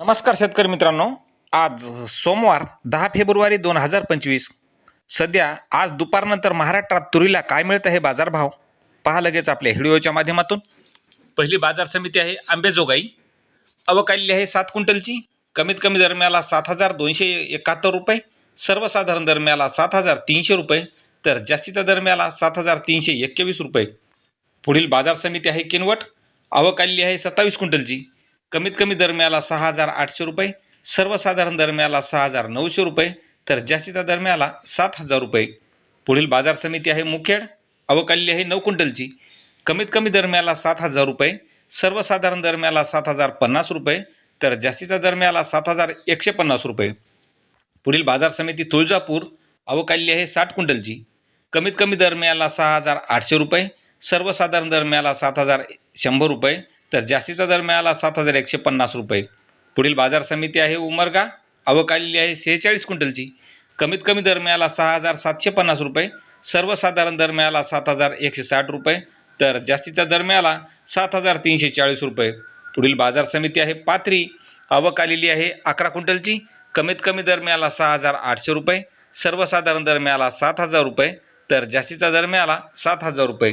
नमस्कार शेतकरी मित्रांनो. आज सोमवार दहा फेब्रुवारी दोन हजार पंचवीस. सध्या आज दुपारनंतर महाराष्ट्रात तुरीला काय मिळत आहे बाजारभाव पहा लगेच आपल्या व्हिडिओच्या माध्यमातून. पहिली बाजार समिती आहे आंबेजोगाई अवकाली आहे सात क्विंटलची. कमीत कमी दरम्याला सात हजार दोनशे एकाहत्तर रुपये. सर्वसाधारण दरम्याला सात हजार तीनशे रुपये. तर जास्तीच्या दरम्याला सात हजार तीनशे एक्केवीस रुपये. पुढील बाजार समिती आहे किनवट. अवकाली आहे सत्तावीस क्विंटलची. कमीत कमी दरम्याला सहा हजार आठशे रुपये सर्वसाधारण दरम्याला सहा हजार नऊशे रुपये तर जास्तीच्या दरम्याला सात हजार रुपये. पुढील बाजार समिती आहे मुखेड अवकाली आहे नऊ क्विंटलची कमीत कमी दरम्याला सात हजार रुपये सर्वसाधारण दरम्याला सात हजार पन्नास रुपये तर जास्तीचा दरम्याला सात हजार एकशे पन्नास रुपये. पुढील बाजार समिती तुळजापूर अवकाली आहे साठ क्विंटलची कमीत कमी दरम्याला सहा हजार आठशे रुपये सर्वसाधारण दरम्याला सात हजार शंभर रुपये तर जास्तीचा दर मिळाला सात हजार एकशे पन्नास रुपये. पुढील बाजार समिती आहे उमरगा. अवकालेली आहे सेहेचाळीस क्विंटलची. कमीत कमी दरम्याला सहा हजार सातशे पन्नास रुपये. सर्वसाधारण दर मिळाला सात हजार एकशे साठ रुपये. तर जास्तीच्या दरम्याला सात हजार तीनशे चाळीस रुपये. पुढील बाजार समिती आहे पाथरी. आवक आलेली आहे अकरा क्विंटलची. कमीत कमी दरम्याला सहा हजार आठशे रुपये. सर्वसाधारण दरम्याला सात हजार रुपये. तर जास्तीच्या दरम्याला सात हजार रुपये.